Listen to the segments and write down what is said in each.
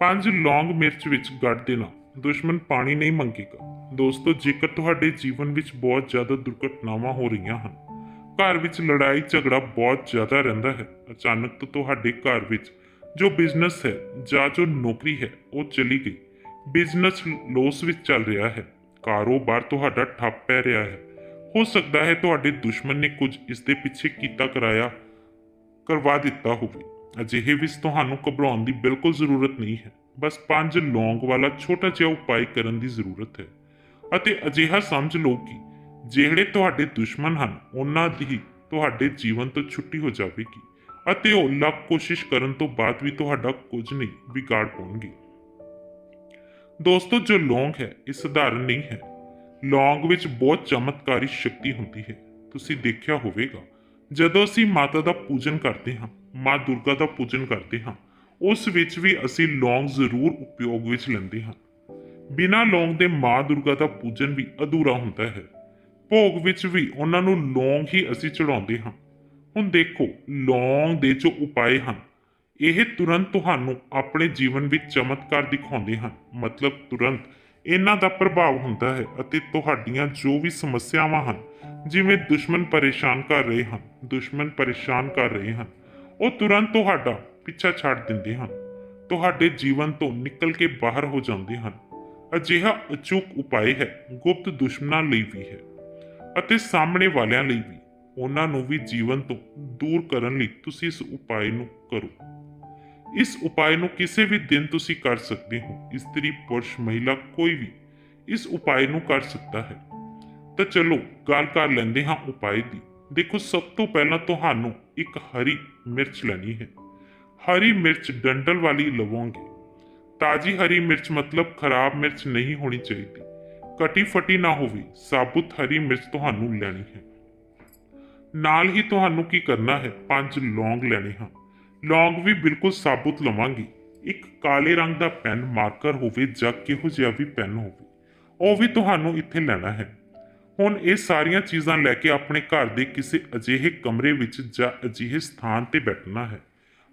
ਪੰਜ ਲੌਂਗ ਮਿਰਚ ਵਿੱਚ ਗੱਡ ਦੇਣਾ। ਦੁਸ਼ਮਣ ਪਾਣੀ ਨਹੀਂ ਮੰਗੇਗਾ। ਦੋਸਤੋ, ਜੇਕਰ ਤੁਹਾਡੇ ਜੀਵਨ ਵਿੱਚ ਬਹੁਤ ਜ਼ਿਆਦਾ ਦੁਰਘਟਨਾਵਾਂ ਹੋ ਰਹੀਆਂ ਹਨ, ਘਰ ਵਿੱਚ ਲੜਾਈ ਝਗੜਾ ਬਹੁਤ ਜ਼ਿਆਦਾ ਰਹਿੰਦਾ ਹੈ। ਅਚਾਨਕ ਤੋਂ ਤੁਹਾਡੇ ਘਰ ਵਿੱਚ ਜੋ ਬਿਜ਼ਨਸ ਹੈ ਜਾਂ ਜੋ ਨੌਕਰੀ ਹੈ, ਉਹ ਚਲੀ ਗਈ। ਬਿਜ਼ਨਸ ਲੋਸ ਵਿੱਚ ਚੱਲ ਰਿਹਾ ਹੈ। ਕਾਰੋਬਾਰ ਤੁਹਾਡਾ ਠੱਪ ਪੈ ਰਿਹਾ ਹੈ। ਹੋ ਸਕਦਾ ਹੈ ਤੁਹਾਡੇ ਦੁਸ਼ਮਣ ਨੇ ਕੁਝ ਇਸ ਦੇ ਪਿੱਛੇ ਕੀਤਾ, ਕਰਾਇਆ, ਕਰਵਾ ਦਿੱਤਾ ਹੋਵੇ। ਅਜਿਹੇ ਵਿੱਚ ਤੁਹਾਨੂੰ ਘਬਰਾਉਣ ਦੀ ਬਿਲਕੁਲ ਜ਼ਰੂਰਤ ਨਹੀਂ ਹੈ। ਬਸ ਪੰਜ ਲੌਂਗ ਵਾਲਾ ਛੋਟਾ ਜਿਹਾ ਉਪਾਅ ਕਰਨ ਦੀ ਜ਼ਰੂਰਤ ਹੈ। ਅਤੇ ਅਜਿਹਾ ਸਮਝ ਲਓ ਕਿ ਜਿਹੜੇ ਤੁਹਾਡੇ ਦੁਸ਼ਮਣ ਹਨ, ਉਹਨਾਂ ਦੀ ਤੁਹਾਡੇ ਜੀਵਨ ਤੋਂ ਛੁੱਟੀ ਹੋ ਜਾਵੇਗੀ ਅਤੇ ਉਹ ਲੱਖ ਕੋਸ਼ਿਸ਼ ਕਰਨ ਤੋਂ ਬਾਅਦ ਵੀ ਤੁਹਾਡਾ ਕੁਝ ਨਹੀਂ ਵਿਗਾੜ ਪਾਉਣਗੇ। ਦੋਸਤੋ, ਜੋ ਲੌਂਗ ਹੈ, ਇਹ ਸਧਾਰਨ ਨਹੀਂ ਹੈ। ਲੌਂਗ ਵਿੱਚ ਬਹੁਤ ਚਮਤਕਾਰੀ ਸ਼ਕਤੀ ਹੁੰਦੀ ਹੈ। ਤੁਸੀਂ ਦੇਖਿਆ ਹੋਵੇਗਾ, ਜਦੋਂ ਅਸੀਂ ਮਾਤਾ ਦਾ ਪੂਜਨ ਕਰਦੇ ਹਾਂ ਮਾਂ ਦੁਰਗਾ ਦਾ ਪੂਜਨ ਕਰਦੇ ਹਾਂ। ਉਸ ਵਿੱਚ ਵੀ ਅਸੀਂ ਲੌਂਗ ਜ਼ਰੂਰ ਉਪਯੋਗ ਵਿੱਚ ਲੈਂਦੇ ਹਾਂ। ਬਿਨਾਂ ਲੌਂਗ ਦੇ ਮਾਂ ਦੁਰਗਾ ਦਾ ਪੂਜਨ ਵੀ ਅਧੂਰਾ ਹੁੰਦਾ ਹੈ। ਭੋਗ ਵਿੱਚ ਵੀ ਉਹਨਾਂ ਨੂੰ ਲੌਂਗ ਹੀ ਅਸੀਂ ਚੜਾਉਂਦੇ ਹਾਂ। ਹੁਣ ਦੇਖੋ, ਲੌਂਗ ਦੇ ਜੋ ਉਪਾਏ ਹਨ, ਇਹ ਤੁਰੰਤ ਤੁਹਾਨੂੰ ਆਪਣੇ ਜੀਵਨ ਵਿੱਚ ਚਮਤਕਾਰ ਦਿਖਾਉਂਦੇ ਹਨ। ਮਤਲਬ ਤੁਰੰਤ ਇਹਨਾਂ ਦਾ ਪ੍ਰਭਾਵ ਹੁੰਦਾ ਹੈ ਅਤੇ ਤੁਹਾਡੀਆਂ ਜੋ ਵੀ ਸਮੱਸਿਆਵਾਂ ਹਨ, ਜਿਵੇਂ ਦੁਸ਼ਮਣ ਪਰੇਸ਼ਾਨ ਕਰ ਰਹੇ ਹਨ, ਦੁਸ਼ਮਣ ਪਰੇਸ਼ਾਨ ਕਰ ਰਹੇ ਹਨ ਉਹ ਤੁਰੰਤ ਤੁਹਾਡਾ ਪਿੱਛਾ ਛੱਡ ਦਿੰਦੇ ਹਨ। ਤੁਹਾਡੇ ਜੀਵਨ ਤੋਂ ਨਿਕਲ ਕੇ ਬਾਹਰ ਹੋ ਜਾਂਦੇ ਹਨ। ਅਜਿਹਾ ਅਚੂਕ ਉਪਾਅ ਹੈ, ਗੁਪਤ ਦੁਸ਼ਮਣਾਂ ਲਈ ਵੀ ਹੈ ਅਤੇ ਸਾਹਮਣੇ ਵਾਲਿਆਂ ਲਈ ਵੀ। ਉਹਨਾਂ ਨੂੰ ਵੀ ਜੀਵਨ ਤੋਂ ਦੂਰ ਕਰਨ ਲਈ ਤੁਸੀਂ ਇਸ ਉਪਾਅ ਨੂੰ ਕਰੋ। ਇਸ ਉਪਾਅ ਨੂੰ ਕਿਸੇ ਵੀ ਦਿਨ ਤੁਸੀਂ ਕਰ ਸਕਦੇ ਹੋ। ਇਸਤਰੀ, ਪੁਰਸ਼, ਮਹਿਲਾ ਕੋਈ ਵੀ ਇਸ ਉਪਾਅ ਨੂੰ ਕਰ ਸਕਦਾ ਹੈ। ਤਾਂ ਚਲੋ, ਗੱਲ ਕਰ ਲੈਂਦੇ ਹਾਂ ਉਪਾਅ ਦੀ। ਦੇਖੋ, ਸਭ ਤੋਂ ਪਹਿਲਾਂ ਤੁਹਾਨੂੰ ਇੱਕ ਹਰੀ ਮਿਰਚ ਲੈਣੀ ਹੈ। ਹਰੀ ਮਿਰਚ ਡੰਡਲ ਵਾਲੀ ਲਵੋਗੇ। ਤਾਜੀ ਹਰੀ ਮਿਰਚ ਮਤਲਬ ਖਰਾਬ ਮਿਰਚ ਨਹੀਂ ਹੋਣੀ ਚਾਹੀਦੀ। ਕਟੀ ਫਟੀ ਨਾ ਹੋਵੇ, ਸਾਬੁਤ ਹਰੀ ਮਿਰਚ ਤੁਹਾਨੂੰ ਲੈਣੀ ਹੈ। ਨਾਲ ਹੀ ਤੁਹਾਨੂੰ ਕੀ ਕਰਨਾ ਹੈ? ਪੰਜ ਲੌਂਗ ਲੈਣੇ ਹਨ ਲੌਂਗ ਵੀ ਬਿਲਕੁਲ ਸਾਬੁਤ ਲਵਾਂਗੇ। ਇੱਕ ਕਾਲੇ ਰੰਗ ਦਾ ਪੈਨ ਮਾਰਕਰ ਹੋਵੇ ਜਾਂ ਕਿਹੋ ਜਿਹਾ ਵੀ ਪੈਨ ਹੋਵੇ, ਉਹ ਵੀ ਤੁਹਾਨੂੰ ਇੱਥੇ ਲੈਣਾ ਹੈ। ਹੁਣ ਇਹ ਸਾਰੀਆਂ ਚੀਜ਼ਾਂ ਲੈ ਕੇ ਆਪਣੇ ਘਰ ਦੇ ਕਿਸੇ ਅਜਿਹੇ ਕਮਰੇ ਵਿੱਚ ਜਾਂ ਅਜਿਹੇ ਸਥਾਨ ਤੇ ਬੈਠਣਾ ਹੈ।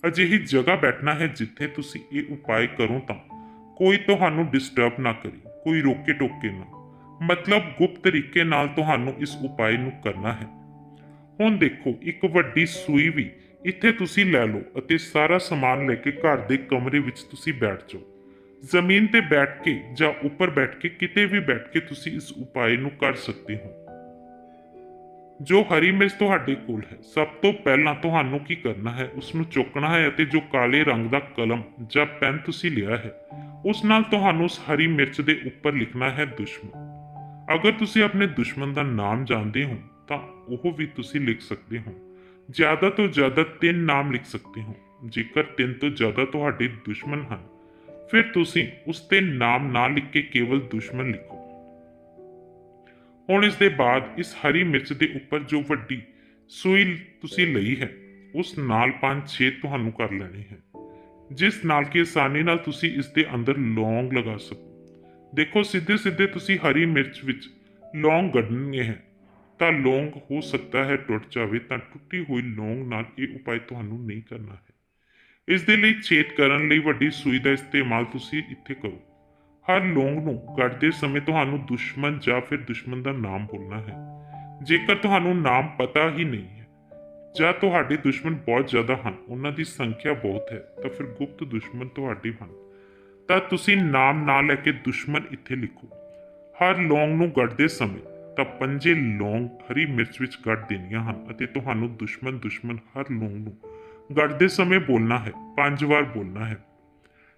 ਅਜਿਹੀ ਜਗ੍ਹਾ ਬੈਠਣਾ ਹੈ ਜਿੱਥੇ ਤੁਸੀਂ ਇਹ ਉਪਾਅ ਕਰੋ ਤਾਂ ਕੋਈ ਤੁਹਾਨੂੰ ਡਿਸਟਰਬ ਨਾ ਕਰੇ, ਕੋਈ ਰੋਕੇ ਟੋਕੇ ਨਾ। ਮਤਲਬ ਗੁਪਤ ਤਰੀਕੇ ਨਾਲ ਤੁਹਾਨੂੰ ਇਸ ਉਪਾਏ ਨੂੰ ਕਰਨਾ ਹੈ। ਹੁਣ ਦੇਖੋ, ਇੱਕ ਵੱਡੀ ਸੂਈ ਵੀ ਇੱਥੇ ਤੁਸੀਂ ਲੈ ਲਓ ਅਤੇ ਸਾਰਾ ਸਮਾਨ ਲੈ ਕੇ ਘਰ ਦੇ ਕਮਰੇ ਵਿੱਚ ਤੁਸੀਂ ਬੈਠ ਜਾਓ। ਜ਼ਮੀਨ ਤੇ ਬੈਠ ਕੇ ਜਾਂ ਉੱਪਰ ਬੈਠ ਕੇ ਕਿਤੇ ਵੀ ਬੈਠ ਕੇ ਤੁਸੀਂ ਇਸ ਉਪਾਅ ਨੂੰ ਕਰ ਸਕਦੇ ਹੋ। ਜੋ ਹਰੀ ਮਿਰਚ ਤੁਹਾਡੇ ਕੋਲ ਹੈ, ਸਭ ਤੋਂ ਪਹਿਲਾਂ ਤੁਹਾਨੂੰ ਕੀ ਕਰਨਾ ਹੈ? ਉਸ ਨੂੰ ਚੁੱਕਣਾ ਹੈ ਅਤੇ ਜੋ ਕਾਲੇ ਰੰਗ ਦਾ ਕਲਮ ਜਾਂ ਪੈਨ ਤੁਸੀਂ ਲਿਆ ਹੈ, ਉਸ ਨਾਲ ਤੁਹਾਨੂੰ ਉਸ ਹਰੀ ਮਿਰਚ ਦੇ ਉੱਪਰ ਲਿਖਣਾ ਹੈ ਦੁਸ਼ਮਣ। ਅਗਰ ਤੁਸੀਂ ਆਪਣੇ ਦੁਸ਼ਮਣ ਦਾ ਨਾਮ ਜਾਣਦੇ ਹੋ, ਤਾਂ ਉਹ ਵੀ ਤੁਸੀਂ ਲਿਖ ਸਕਦੇ ਹੋ। ਜ਼ਿਆਦਾ ਤੋਂ ਜ਼ਿਆਦਾ ਤਿੰਨ ਨਾਮ ਲਿਖ ਸਕਦੇ ਹੋ, ਜੇਕਰ ਤਿੰਨ ਤੋਂ ਜ਼ਿਆਦਾ ਤੁਹਾਡੇ ਦੁਸ਼ਮਣ ਹਨ। ਫਿਰ ਤੁਸੀਂ ਉਸ ਤੇ ਨਾਮ ਨਾ ਲਿਖ ਕੇ ਕੇਵਲ ਦੁਸ਼ਮਣ ਲਿਖੋ। ਹੁਣ ਇਸ ਦੇ ਬਾਅਦ ਇਸ ਹਰੀ ਮਿਰਚ ਦੇ ਉੱਪਰ ਜੋ ਵੱਡੀ ਸੂਈ ਤੁਸੀਂ ਲਈ ਹੈ, ਉਸ ਨਾਲ 5-6 ਤੁਹਾਨੂੰ ਕਰ ਲੈਣੀ ਹੈ। ਜਿਸ ਨਾਲ ਕਿ ਆਸਾਨੀ ਨਾਲ ਤੁਸੀਂ ਇਸ ਦੇ ਅੰਦਰ ਲੌਂਗ ਲਗਾ ਸਕੋ। ਦੇਖੋ ਸਿੱਧੇ ਸਿੱਧੇ ਤੁਸੀਂ ਹਰੀ ਮਿਰਚ ਵਿੱਚ ਲੌਂਗ ਕੱਢਣੀ ਹੈ, ਤਾਂ ਲੌਂਗ ਹੋ ਸਕਦਾ ਹੈ ਟੁੱਟ ਜਾਵੇ, ਤਾਂ ਟੁੱਟੀ ਹੋਈ ਲੌਂਗ ਨਾਲ ਇਹ ਉਪਾਅ ਤੁਹਾਨੂੰ ਨਹੀਂ ਕਰਨਾ ਹੈ। ਇਸ ਦੇ ਲਈ ਛੇਦ ਕਰਨ ਲਈ ਵੱਡੀ ਸੂਈ ਦਾ ਇਸਤੇਮਾਲ ਤੁਸੀਂ ਇੱਥੇ ਕਰੋ। ਹਰ ਲੌਂਗ ਨੂੰ ਕੱਢਦੇ ਸਮੇਂ ਤੁਹਾਨੂੰ ਦੁਸ਼ਮਣ ਜਾਂ ਫਿਰ ਦੁਸ਼ਮਣ ਦਾ ਨਾਮ ਬੋਲਣਾ ਹੈ। ਜੇਕਰ ਤੁਹਾਨੂੰ ਨਾਮ ਪਤਾ ਹੀ ਨਹੀਂ ਹੈ, ਜਾਂ ਤੁਹਾਡੇ ਦੁਸ਼ਮਣ ਬਹੁਤ ਜ਼ਿਆਦਾ ਹਨ, ਉਹਨਾਂ ਦੀ ਸੰਖਿਆ ਬਹੁਤ ਹੈ, ਤਾਂ ਫਿਰ ਗੁਪਤ ਦੁਸ਼ਮਣ ਤੁਹਾਡੇ ਹਨ। ਤਾਂ ਤੁਸੀਂ ਨਾਮ ਨਾ ਲੈ ਕੇ ਦੁਸ਼ਮਣ ਇੱਥੇ ਲਿਖੋ। ਹਰ ਲੌਂਗ ਨੂੰ ਕੱਢਦੇ ਸਮੇਂ ਤਾਂ ਪੰਜੇ ਲੌਂਗ ਹਰੀ ਮਿਰਚ ਵਿੱਚ ਕੱਢ ਦੇਣੀਆਂ ਹਨ ਅਤੇ ਤੁਹਾਨੂੰ ਦੁਸ਼ਮਣ ਦੁਸ਼ਮਣ ਹਰ ਲੌਂਗ ਨੂੰ ਗੜਦੇ ਸਮੇਂ ਬੋਲਣਾ ਹੈ, ਪੰਜ ਵਾਰ ਬੋਲਣਾ ਹੈ।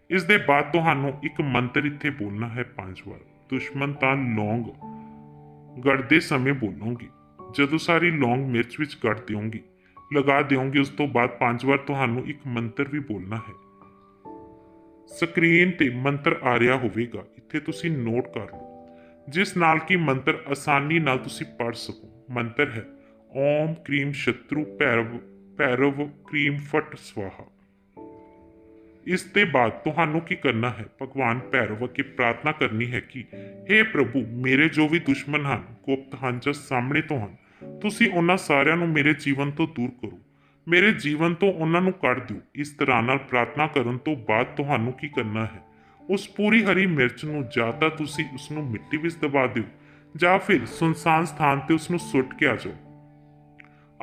ਇਸ ਦੇ ਬਾਅਦ ਤੁਹਾਨੂੰ ਇੱਕ ਮੰਤਰ ਇੱਥੇ ਬੋਲਣਾ ਹੈ ਪੰਜ ਵਾਰ। ਦੁਸ਼ਮਣ ਤਾਂ ਲੌਂਗ ਗੜਦੇ ਸਮੇਂ ਬੋਲੋਗੇ। ਜਦੋਂ ਸਾਰੀ ਲੌਂਗ ਮਿਰਚ ਵਿੱਚ ਗੜ ਦਿਓਗੇ, ਲਗਾ ਦਿਓਗੇ, ਉਸ ਤੋਂ ਬਾਅਦ ਪੰਜ ਵਾਰ ਤੁਹਾਨੂੰ ਇੱਕ ਮੰਤਰ ਵੀ ਬੋਲਣਾ ਹੈ। ਸਕਰੀਨ ਤੇ ਮੰਤਰ ਆ ਰਿਹਾ ਹੋਵੇਗਾ, ਇੱਥੇ ਤੁਸੀਂ ਨੋਟ ਕਰ ਲਓ। ਜਿਸ ਨਾਲ ਕਿ ਮੰਤਰ ਆਸਾਨੀ ਨਾਲ ਤੁਸੀਂ ਪੜ੍ਹ ਸਕੋ। ਮੰਤਰ ਹੈ, ਓਮ ਕ੍ਰੀਮ ਸ਼ਤਰੂ ਭੈਰਵ ਭੈਰਵ ਕ੍ਰੀਮ ਫਟ ਸਵਾਹਾ। ਇਸ ਦੇ ਬਾਅਦ ਤੁਹਾਨੂੰ ਕੀ ਕਰਨਾ ਹੈ? ਭਗਵਾਨ ਭੈਰਵ ਅੱਗੇ ਪ੍ਰਾਰਥਨਾ ਕਰਨੀ ਹੈ ਕਿ हे ਪ੍ਰਭੂ, ਮੇਰੇ ਜੋ ਵੀ ਦੁਸ਼ਮਣ ਹਨ, ਗੁਪਤ ਹਨ ਜਾਂ ਸਾਹਮਣੇ ਤੋਂ ਹਨ, ਤੁਸੀਂ ਉਹਨਾਂ ਸਾਰਿਆਂ ਨੂੰ ਮੇਰੇ ਜੀਵਨ ਤੋਂ ਦੂਰ ਕਰੋ। ਮੇਰੇ ਜੀਵਨ ਤੋਂ ਉਹਨਾਂ ਨੂੰ ਕੱਢ ਦਿਓ। ਇਸ ਤਰ੍ਹਾਂ ਨਾਲ ਪ੍ਰਾਰਥਨਾ ਕਰਨ ਤੋਂ ਬਾਅਦ ਤੁਹਾਨੂੰ ਕੀ ਕਰਨਾ ਹੈ? ਉਸ ਪੂਰੀ ਹਰੀ ਮਿਰਚ ਨੂੰ ਜਾਂ ਤਾਂ ਤੁਸੀਂ ਉਸ ਨੂੰ ਮਿੱਟੀ ਵਿੱਚ ਦਬਾ ਦਿਓ, ਜਾਂ ਫਿਰ ਸੁਨਸਾਨ ਸਥਾਨ ਤੇ ਉਸ ਨੂੰ ਸੁੱਟ ਕੇ ਆ ਜਾਓ।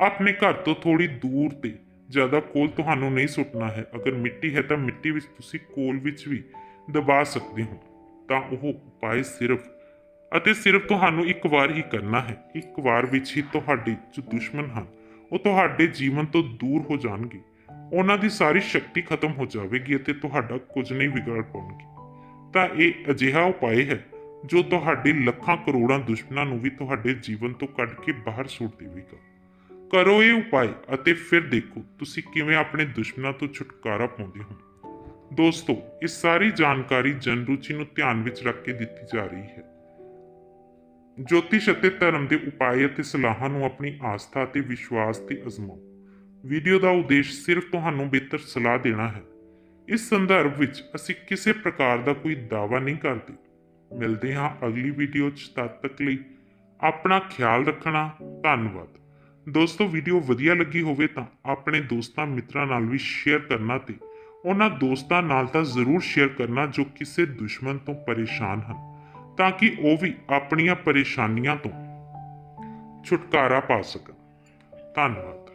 ਆਪਣੇ ਘਰ ਤੋਂ ਥੋੜੀ ਦੂਰ ਤੇ। ਜ਼ਿਆਦਾ ਕੋਲ ਤੁਹਾਨੂੰ ਨਹੀਂ ਸੁੱਟਣਾ ਹੈ। ਅਗਰ ਮਿੱਟੀ ਹੈ ਤਾਂ ਮਿੱਟੀ ਵਿੱਚ ਤੁਸੀਂ ਕੋਲ ਵਿੱਚ ਵੀ ਦਬਾ ਸਕਦੇ ਹੋ। ਤਾਂ ਉਹ ਉਪਾਅ ਸਿਰਫ ਅਤੇ ਸਿਰਫ ਤੁਹਾਨੂੰ ਇੱਕ ਵਾਰ ਹੀ ਕਰਨਾ ਹੈ। ਇੱਕ ਵਾਰ ਵਿੱਚ ਹੀ ਤੁਹਾਡੇ ਜੋ ਦੁਸ਼ਮਣ ਹਨ, ਉਹ ਤੁਹਾਡੇ ਜੀਵਨ ਤੋਂ ਦੂਰ ਹੋ ਜਾਣਗੇ। ਉਹਨਾਂ ਦੀ ਸਾਰੀ ਸ਼ਕਤੀ ਖਤਮ ਹੋ ਜਾਵੇਗੀ ਅਤੇ ਤੁਹਾਡਾ ਕੁਝ ਨਹੀਂ ਵਿਗਾੜ ਪਾਉਣਗੇ। ਤਾਂ ਇਹ ਅਜਿਹਾ ਉਪਾਅ ਹੈ, ਜੋ ਤੁਹਾਡੇ ਲੱਖਾਂ ਕਰੋੜਾਂ ਦੁਸ਼ਮਣਾਂ ਨੂੰ ਵੀ ਤੁਹਾਡੇ ਜੀਵਨ ਤੋਂ ਕੱਢ ਕੇ ਬਾਹਰ ਸੁੱਟ ਦੇਵੇਗਾ। ਕਰੋ ਇਹ ਉਪਾਅ ਅਤੇ ਫਿਰ ਦੇਖੋ ਤੁਸੀਂ ਕਿਵੇਂ ਆਪਣੇ ਦੁਸ਼ਮਣਾਂ ਤੋਂ ਛੁਟਕਾਰਾ ਪਾਉਂਦੇ ਹੋ। ਦੋਸਤੋ, ਇਹ ਸਾਰੀ ਜਾਣਕਾਰੀ ਜਨਰੁਚੀ ਨੂੰ ਧਿਆਨ ਵਿੱਚ ਰੱਖ ਕੇ ਦਿੱਤੀ ਜਾ ਰਹੀ ਹੈ। ਜੋਤਿਸ਼ ਅਤੇ ਧਰਮ ਦੇ ਉਪਾਅ ਅਤੇ ਸਲਾਹਾਂ ਨੂੰ ਆਪਣੀ ਆਸਥਾ ਅਤੇ ਵਿਸ਼ਵਾਸ ਤੇ ਅਜ਼ਮਾਓ। ਵੀਡੀਓ ਦਾ ਉਦੇਸ਼ ਸਿਰਫ ਤੁਹਾਨੂੰ ਬਿਹਤਰ ਸਲਾਹ ਦੇਣਾ ਹੈ। ਇਸ ਸੰਦਰਭ ਵਿੱਚ ਅਸੀਂ ਕਿਸੇ ਪ੍ਰਕਾਰ ਦਾ ਕੋਈ ਦਾਅਵਾ ਨਹੀਂ ਕਰਦੇ। ਮਿਲਦੇ ਹਾਂ ਅਗਲੀ ਵੀਡੀਓ 'ਚ। ਤਦ ਤੱਕ ਲਈ ਆਪਣਾ ਖਿਆਲ ਰੱਖਣਾ। ਧੰਨਵਾਦ। ਦੋਸਤੋ ਵੀਡੀਓ ਵਧੀਆ ਲੱਗੀ ਹੋਵੇ ਤਾਂ ਆਪਣੇ ਦੋਸਤਾਂ ਮਿੱਤਰਾਂ ਨਾਲ ਵੀ ਸ਼ੇਅਰ ਕਰਨਾ ਤੇ ਉਹਨਾਂ ਦੋਸਤਾਂ ਨਾਲ ਤਾਂ ਜ਼ਰੂਰ ਸ਼ੇਅਰ ਕਰਨਾ ਜੋ ਕਿਸੇ ਦੁਸ਼ਮਣ ਤੋਂ ਪਰੇਸ਼ਾਨ ਹਨ, ਤਾਂ ਕਿ ਉਹ ਵੀ ਆਪਣੀਆਂ ਪਰੇਸ਼ਾਨੀਆਂ ਤੋਂ ਛੁਟਕਾਰਾ ਪਾ ਸਕਣ। ਧੰਨਵਾਦ।